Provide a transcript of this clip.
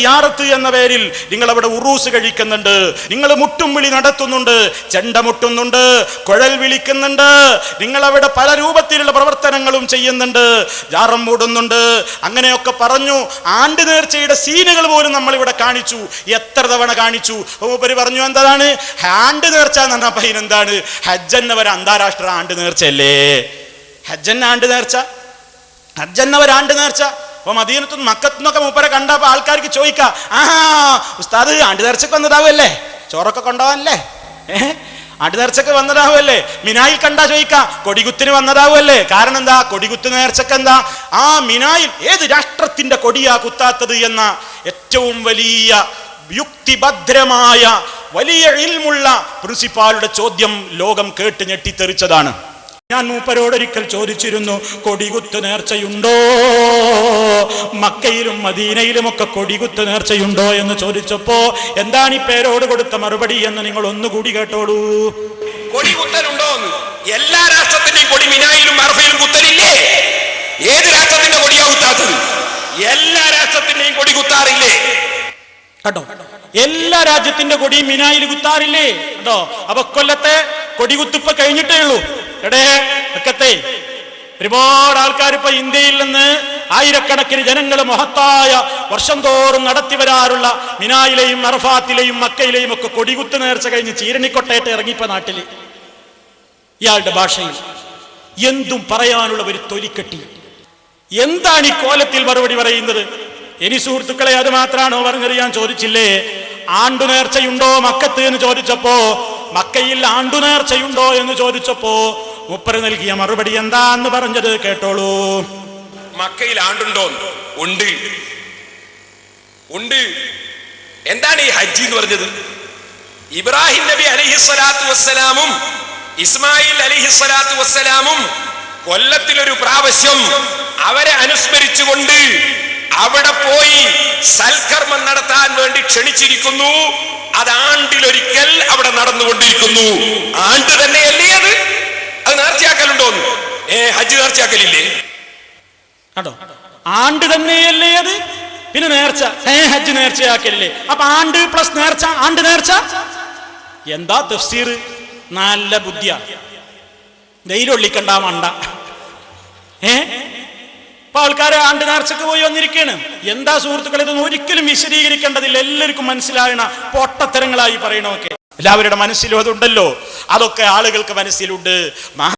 യാറത്ത് എന്ന പേരിൽ നിങ്ങൾ അവിടെ ഉറൂസ് കഴിക്കുന്നുണ്ട്. നിങ്ങൾ മുട്ടും വിളി നടത്തുന്നുണ്ട്. ചെണ്ട മുട്ടുന്നുണ്ട്. കുഴൽ വിളിക്കുന്നുണ്ട്. നിങ്ങൾ അവിടെ പല രൂപത്തിലുള്ള പ്രവർത്തനങ്ങളും ചെയ്യുന്നുണ്ട്. ജാറം മൂടുന്നുണ്ട്. അങ്ങനെയൊക്കെ പറഞ്ഞു ആണ്ട് നേർച്ചയുടെ സീനുകൾ പോലും നമ്മൾ ഇവിടെ കാണിച്ചു. എത്ര തവണ കാണിച്ചു? ഉപരി പറഞ്ഞു എന്താണ് ആണ്ട് നേർച്ച എന്ന് പറഞ്ഞപ്പോ ഇതിനെന്താണ് ഹജ്ജ് എന്നവർ അന്താരാഷ്ട്ര ആണ്ട് നേർച്ചയല്ലേ? ഹജ്ജൻ ആണ്ട് നേർച്ച? ഹജ്ജന്നവർ ആണ്ട് നേർച്ച? അപ്പൊ മദീനത്തു മക്കത്തുനിന്നൊക്കെ മൂപ്പരെ കണ്ടപ്പോൾ ആൾക്കാർക്ക് ചോദിക്കാം ആ ഉസ്താദ് ആണ്ട് നേർച്ചക്ക് വന്നതാവല്ലേ ചോറൊക്കെ കൊണ്ടുപോകാനല്ലേ? ഏഹ് ആണ്ട് നേർച്ചക്ക് വന്നതാവുമല്ലേ? മിനായിൽ കണ്ടാ ചോദിക്കാം കൊടികുത്തിന് വന്നതാവുമല്ലേ? കാരണം എന്താ? കൊടികുത്ത് നേർച്ചക്ക് എന്താ? ആ മിനായിൽ ഏത് രാഷ്ട്രത്തിന്റെ കൊടിയാ കുത്താത്തത് എന്ന ഏറ്റവും വലിയ യുക്തിഭദ്രമായ വലിയ ഇൽമുള്ള പ്രിൻസിപ്പാളുടെ ചോദ്യം ലോകം കേട്ട് ഞെട്ടിത്തെറിച്ചതാണ്. ഞാൻ മൂപ്പരോടൊരിക്കൽ ചോദിച്ചിരുന്നു കൊടികുത്ത് നേർച്ചയുണ്ടോ? മക്കയിലും മദീനയിലും ഒക്കെ കൊടികുത്ത് നേർച്ചയുണ്ടോ? എന്ന് ചോദിച്ചപ്പോ എന്താണ് ഈ പേരോട് കൊടുത്ത മറുപടി എന്ന് നിങ്ങൾ ഒന്നുകൂടി കേട്ടോളൂ. കൊടികുത്തനുണ്ടോ എന്ന് എല്ലാ രാഷ്ട്രത്തിന്റെയും കൊടി മിനായിലും അറഫയിലും കുത്തലില്ലേ? ഏത് രാഷ്ട്രത്തിന്റെ കൊടിയാ കുത്താത്തത്? എല്ലാ രാഷ്ട്രത്തിന്റെയും കൊടി കുത്താറില്ലേ? കേട്ടോ എല്ലാ രാജ്യത്തിന്റെ കൊടിയും മിനായിൽ കുത്താറില്ലേ? കേട്ടോ അപ്പൊ കൊല്ലത്തെ കൊടികുത്തിപ്പ കഴിഞ്ഞിട്ടേ ഉള്ളൂ. എടേ ഒക്കത്തെ ഒരുപാട് ആൾക്കാർ ഇപ്പൊ ഇന്ത്യയിൽ നിന്ന് ആയിരക്കണക്കിന് ജനങ്ങൾ മഹത്തായ വർഷം തോറും നടത്തി വരാറുള്ള മിനായിലെയും അറഫാത്തിലെയും മക്കയിലെയും ഒക്കെ കൊടികുത്ത് നേർച്ച കഴിഞ്ഞ് ചീരണിക്കൊട്ടയിട്ട് ഇറങ്ങിപ്പോ നാട്ടിൽ. ഇയാളുടെ ഭാഷയിൽ എന്തും പറയാനുള്ള ഒരു തൊലിക്കെട്ടി. എന്താണ് ഈ കോലത്തിൽ മറുപടി പറയുന്നത്? ഇനി സുഹൃത്തുക്കളെ അത് മാത്രമാണോ പറഞ്ഞത്? ഞാൻ ചോദിച്ചില്ലേ? ആണ്ടു നേർച്ചയുണ്ടോ മക്കത്ത് എന്ന് ചോദിച്ചപ്പോ മക്കയിൽ ആണ്ടു നേർച്ചയുണ്ടോ എന്ന് ചോദിച്ചപ്പോ മുപ്പര് നൽകിയ മറുപടി എന്താന്ന് പറഞ്ഞത് കേട്ടോളൂ. മക്കയിൽ ആണ്ടുണ്ടോ? ഉണ്ട്. ഉണ്ട്. എന്താണ് ഈ ഹജ്ജി എന്ന് പറഞ്ഞത്? ഇബ്രാഹിം നബി അലഹി സ്വലാത്തു വസ്സലാമും ഇസ്മായിൽ അലഹി സ്വലാത്തു വസ്സലാമും കൊല്ലത്തിലൊരു പ്രാവശ്യം അവരെ അനുസ്മരിച്ചുകൊണ്ട് അവിടെ പോയി സൽക്കർമ്മം നടത്താൻ വേണ്ടി ക്ഷണിച്ചിരിക്കുന്നു. അത് ആണ്ടിലൊരിക്കൽ അവിടെ നടന്നുകൊണ്ടിരിക്കുന്നു. ആണ്ട് തന്നെയല്ലേ അത് അത് നേർച്ചയാക്കലുണ്ടോന്ന് ഹജ്ജ് നേർച്ചയാക്കലില്ലേ കേട്ടോ ആണ്ട് തന്നെയല്ലേ അത്? പിന്നെ നേർച്ച. ഏ ഹജ്ജ് നേർച്ചയാക്കലില്ലേ? അപ്പൊ ആണ്ട് പ്ലസ് നേർച്ച ആണ്ട് നേർച്ച? എന്താ തഫ്സീർ? നല്ല ബുദ്ധിയാ. ധൈര്യൊള്ളിക്കണ്ട മണ്ട. ഏ ഇപ്പൊ ആൾക്കാരെ ആണ്ട് നേർച്ചക്ക് പോയി വന്നിരിക്കുകയാണ് എന്താ സുഹൃത്തുക്കളെ ഇതൊന്നും ഒരിക്കലും വിശദീകരിക്കേണ്ടതില്ല. എല്ലാവർക്കും മനസ്സിലായണ പൊട്ടത്തരങ്ങളായി പറയണമൊക്കെ. എല്ലാവരുടെ മനസ്സിലും അതുണ്ടല്ലോ. അതൊക്കെ ആളുകൾക്ക് മനസ്സിലുണ്ട്.